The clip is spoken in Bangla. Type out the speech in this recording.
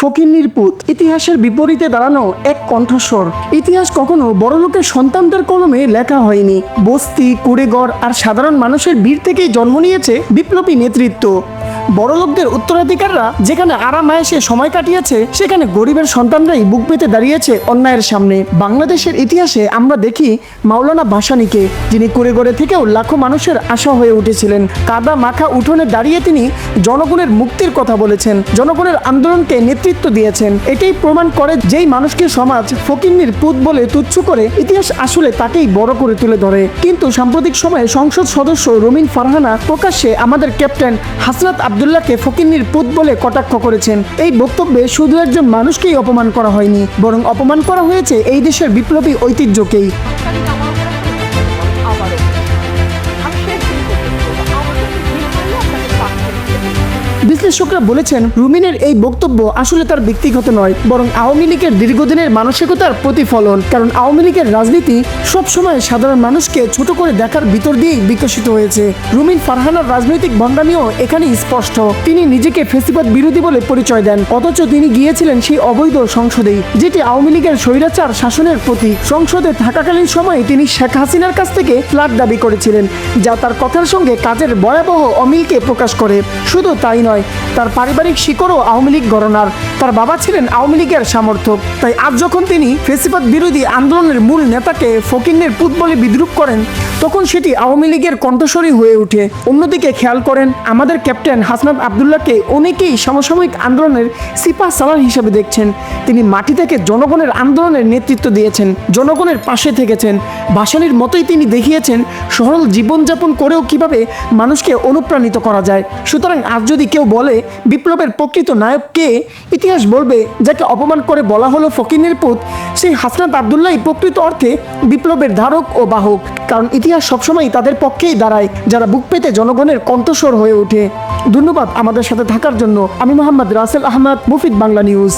ফকিন্নির পুত। ইতিহাসের বিপরীতে দাঁড়ানো এক কণ্ঠস্বর। ইতিহাস কখনো বড়লোকের সন্তানদের কলমে লেখা হয়নি। বস্তি কুড়েগড় আর সাধারণ মানুষের ভিড় থেকেই জন্ম নিয়েছে বিপ্লবী নেতৃত্ব। বড়লোকদের উত্তরাধিকাররা যেখানে আরাম আয়েসে সময় কাটিয়েছে, সেখানে গরিবের সন্তানরাই বুক পেতে দাঁড়িয়েছে অন্যায়ের সামনে। বাংলাদেশের ইতিহাসে আমরা দেখি মাওলানা ভাসানীকে, যিনি কুড়েগড়ে থেকেও লাখো মানুষের আশা হয়ে উঠেছিলেন। কাদা মাখা উঠোনে দাঁড়িয়ে তিনি জনগণের মুক্তির কথা বলেছেন, জনগণের আন্দোলনকে নেতৃত্ব দিয়েছেন। এটাই প্রমাণ করে যেই মানুষকে সমাজ ফকিন্নির পুত বলে তুচ্ছ করে, ইতিহাস আসলে তাকেই বড় করে তুলে ধরে। কিন্তু সাম্প্রতিক সময়ে সংসদ সদস্য রমিন ফারহানা প্রকাশ্যে আমাদের ক্যাপ্টেন হাসনাত আবদুল্লাহকে ফকিন্নির পুত বলে কটাক্ষ করেছেন। এই বক্তব্যে শুধু একজন মানুষকেই অপমান করা হয়নি, বরং অপমান করা হয়েছে এই দেশের বিপ্লবী ঐতিহ্যকেই। বিশ্লেষকরা বলেছেন, রুমিনের এই বক্তব্য আসলে তার ব্যক্তিগত নয়, বরং আওয়ামী লীগের দীর্ঘদিনের মানসিকতার প্রতিফলন। কারণ আওয়ামী লীগের রাজনীতি সবসময় সাধারণ মানুষকে ছোট করে দেখার ভিতর দিয়েই বিকশিত হয়েছে। রুমিন ফারহানার রাজনৈতিক ভণ্ডামিও এখানে স্পষ্ট। তিনি নিজেকে ফেসিবাদ বিরোধী বলে পরিচয় দেন, অথচ তিনি গিয়েছিলেন সেই অবৈধ সংসদেই, যেটি আওয়ামী লীগের স্বৈরাচার শাসনের প্রতি সংসদে থাকাকালীন সময়ে তিনি শেখ হাসিনার কাছ থেকে ফ্ল্যাট দাবি করেছিলেন, যা তার কথার সঙ্গে কাজের ভয়াবহ অমিলকে প্রকাশ করে। শুধু তাই নয় তার পারিবারিক শিকড়ও আওয়ামী লীগ গণনার তার বাবা ছিলেন আওয়ামী লীগের সমর্থক। তাই আজ যখন তিনি ফেসিবাদ বিরোধী আন্দোলনের মূল নেতাকে ফকিন্নের পুত বলে বিদ্রুপ করেন, তখন সেটি আওয়ামী লীগের কণ্ঠস্বরী হয়ে ওঠে। অন্যদিকে খেয়াল করেন, আমাদের ক্যাপ্টেন হাসনাত আবদুল্লাহকে অনেকেই সমসাময়িক আন্দোলনের সিপা সালার হিসেবে দেখছেন। তিনি মাটি থেকে জনগণের আন্দোলনের নেতৃত্ব দিয়েছেন, জনগণের পাশে থেকেছেন। ভাসানির মতোই তিনি দেখিয়েছেন, সরল জীবনযাপন করেও কীভাবে মানুষকে অনুপ্রাণিত করা যায়। সুতরাং আজ যদি কেউ বলে বিপ্লবের প্রকৃত নায়ক কে ইতিহাস বলবে, যাকে অপমান করে বলা হলো ফকিনের পুত, সেই হাসনাত আবদুল্লাহ প্রকৃত অর্থে বিপ্লবের ধারক ও বাহক। কারণ ইতিহাস সবসময় তাদের পক্ষেই দাঁড়ায়, যারা বুক পেতে জনগণের কণ্ঠস্বর হয়ে ওঠে। ধন্যবাদ আমাদের সাথে থাকার জন্য। আমি মোহাম্মদ রাসেল আহমদ, মুফিদ বাংলা নিউজ।